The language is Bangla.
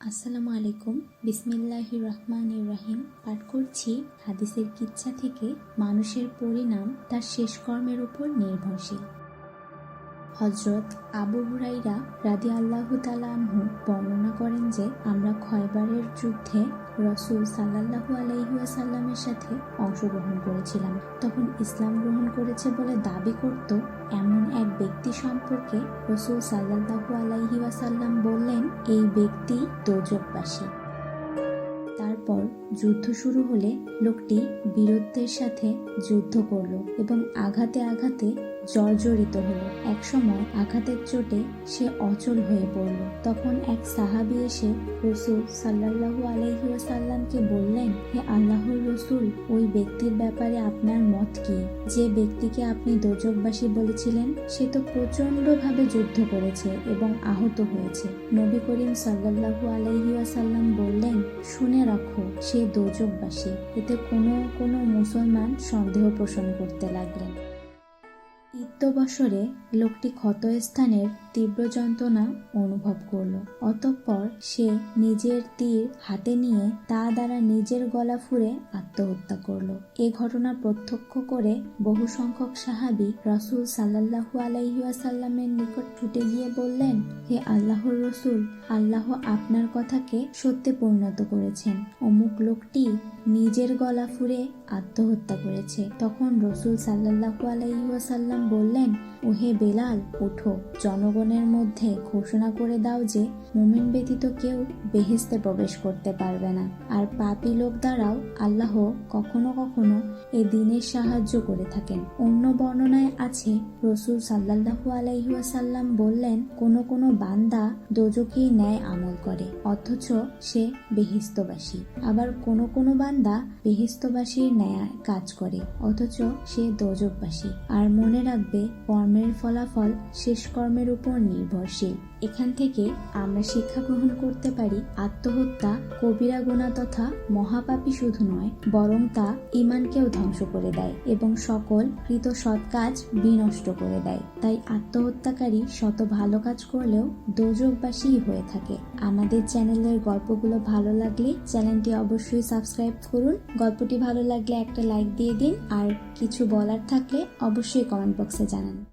আসসালামু আলাইকুম বিসমিল্লাহি রহমান ইব্রাহিম পাঠ করছি হাদিসের কিচ্ছা থেকে মানুষের পরিণাম তার শেষ কর্মের উপর নির্ভরশীল। হজরত আবু হুরাইরা রাদি আল্লাহ তালাহু বর্ণনা করেন যে খয়বারের যুদ্ধে রসুল সাল্লাহু আলাইহুয়াসাল্লামের সাথে অংশগ্রহণ করেছিলাম। তখন ইসলাম গ্রহণ করেছে বলে দাবি করত এমন এক ব্যক্তি সম্পর্কে রসুল সাল্লাহু আলাইহিওয়াসাল্লাম বললেন, এই ব্যক্তি দোজকবাসী তারপর যুদ্ধ শুরু হলে লোকটি বীরত্বের সাথে যুদ্ধ করল এবং আঘাতে আঘাতে জর্জরিত হলো। একসময় আঘাতের চোটে সে অচল হয়ে পড়ল। তখন এক সাহাবি এসে রসুল সাল্লাহু আলহিউসাল্লামকে বললেন, হে আল্লাহর রসুল, ওই ব্যক্তির ব্যাপারে আপনার মত কি? যে ব্যক্তিকে আপনি দোজকবাসী বলেছিলেন, সে তো প্রচণ্ডভাবে যুদ্ধ করেছে এবং আহত হয়েছে। নবী করিম সাল্লাহু আলহিউসাল্লাম বললেন, শুনে রাখো, সে দোজকবাসী এতে কোনো কোনো মুসলমান সন্দেহ পোষণ করতে লাগলেন। ইত্যবসরে লোকটি ক্ষতস্থানের তীব্র যন্ত্রণা অনুভব করল। অতঃপর সে নিজের তীর হাতে নিয়ে তা দ্বারা নিজের গলা ফুরে আত্মহত্যা করল। এ ঘটনা প্রত্যক্ষ করে বহু সংখ্যক সাহাবি রসুল সাল্লাহু আলাইহাসাল্লামের নিকট ছুটে গিয়ে বললেন, হে আল্লাহর রসুল, আল্লাহ আপনার কথাকে সত্যে পরিণত করেছেন। অমুক লোকটি নিজের গলা ফুরে আত্মহত্যা করেছে। তখন রসুল সাল্লাহু আলাইহাসাল্লাম বললেন ওহে বেলাল, ওঠো। জনগণের মধ্যে ঘোষণা করে দাও যে, মুমিন ব্যতীত কেউ বেহেস্তে প্রবেশ করতে পারবে না। আর পাপী লোক দ্বারাও আল্লাহ কখনো কখনো এ দিনের সাহায্য করে থাকেন। অন্য বর্ণনায় আছে, রসুল সাল্লাহু আলাইহাসাল্লাম বললেন, কোন কোন বান্দা দোজকেই ন্যায় আমল করে, অথচ সে বেহিস্তবাসী আবার কোন কোন বান্দা বেহিস্তবাসীর ন্যায় কাজ করে, অথচ সে দোজকবাসী আর মনে রাখবে কর্মের ফলাফল শেষ কর্মের উপর নির্ভরশীল। এখান থেকে আমরা শিক্ষা গ্রহণ করতে পারি আত্মহত্যা, কবিরা গোনা তথা মহাপাপী শুধু নয়, বরং তা ইমানকেও ধ্বংস করে দেয় এবং সকল কৃত সৎ কাজ বিনষ্ট করে দেয়। তাই আত্মহত্যাকারী শত ভালো কাজ করলেও দোজকবাসী হয়ে থাকে। আমাদের চ্যানেলের গল্পগুলো ভালো লাগলে চ্যানেলটি অবশ্যই সাবস্ক্রাইব করুন। গল্পটি ভালো লাগলে একটা লাইক দিয়ে দিন। আর কিছু বলার থাকলে অবশ্যই কমেন্ট বক্সে 되자는